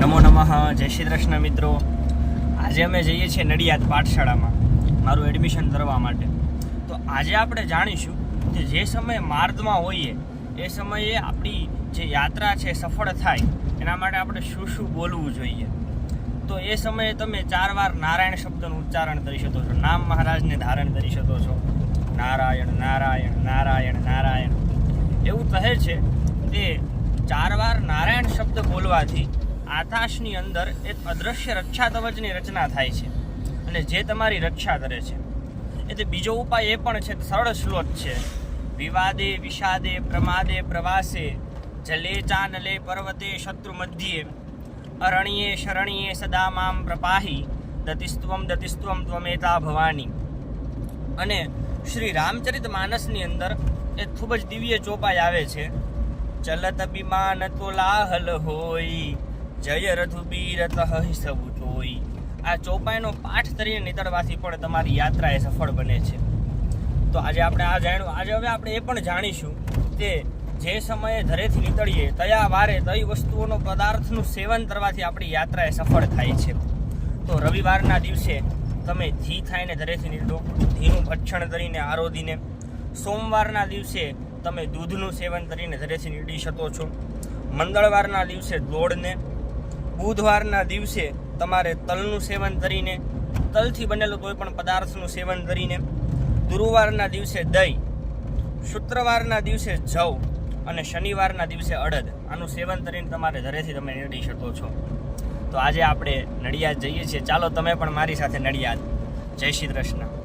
નમો નમઃ, જય શ્રી કૃષ્ણ મિત્રો. આજે અમે જઈએ છીએ નડિયાદ પાઠશાળામાં, મારું એડમિશન કરવા માટે. તો આજે આપણે જાણીશું કે જે સમયે માર્ગમાં હોઈએ, એ સમયે આપણી જે યાત્રા છે સફળ થાય, એના માટે આપણે શું શું બોલવું જોઈએ. તો એ સમયે તમે ચાર વાર નારાયણ શબ્દનું ઉચ્ચારણ કરી શકો છો. નામ મહારાજને ધારણ કરી શકો છો. નારાયણ નારાયણ નારાયણ નારાયણ. એવું કહે છે કે ચાર વાર નારાયણ શબ્દ બોલવાથી આકાશની અંદર એક અદૃશ્ય રક્ષા કવચની રચના થાય છે અને જે તમારી રક્ષા કરે છે. એટલે બીજો ઉપાય એ પણ છે, સરળ શ્લોક છે. વિવાદે, વિષાદે, પ્રમાદે, પ્રવાસે, જલે ચાનલે પર્વતે શત્રુ મધ્યે, અરણ્યે, શરણ્યે સદા મામ પ્રપાહી, દતિસ્ત્વમ દતિસ્ત્વમ ત્વમેતા ભવાની. અને શ્રી રામચરિત માનસની અંદર એ ખૂબ જ દિવ્ય ચોપાઈ આવે છે. ચલત વિમાન તો લાહલ હોય. જય રઘુબીર તહ જોઈ. આ ચોપાઈનો પાઠ તરીકે નીતળવાથી પણ તમારી યાત્રા એ સફળ બને છે. તો આજે આપણે આ જાણ્યું, આજે હવે આપણે એ પણ જાણીશું કે જે સમયે ઘરેથી નીકળીએ તયા વારે કઈ વસ્તુઓનો પદાર્થનું સેવન કરવાથી આપણી યાત્રા એ સફળ થાય છે. તો રવિવારના દિવસે તમે ઘી ખાઈને ઘરેથી નીકળો, ઘીનું ભક્ષણ કરીને આરોધીને સોમવારના દિવસે તમે દૂધનું સેવન કરીને ઘરેથી નીકળી શકો છો. મંગળવારના દિવસે દોડને. બુધવારના દિવસે તમારે તલનું સેવન કરીને, તલથી બનેલું કોઈ પણ પદાર્થનું સેવન કરીને ગુરુવારના દિવસે દહીં, શુક્રવારના દિવસે જવ અને શનિવારના દિવસે અડદ. આનું સેવન કરીને તમારે ઘરેથી તમે નડી શકો છો. તો આજે આપણે નડિયાદ જઈએ છીએ. ચાલો, તમે પણ મારી સાથે નડિયાદ. જય શ્રી કૃષ્ણ.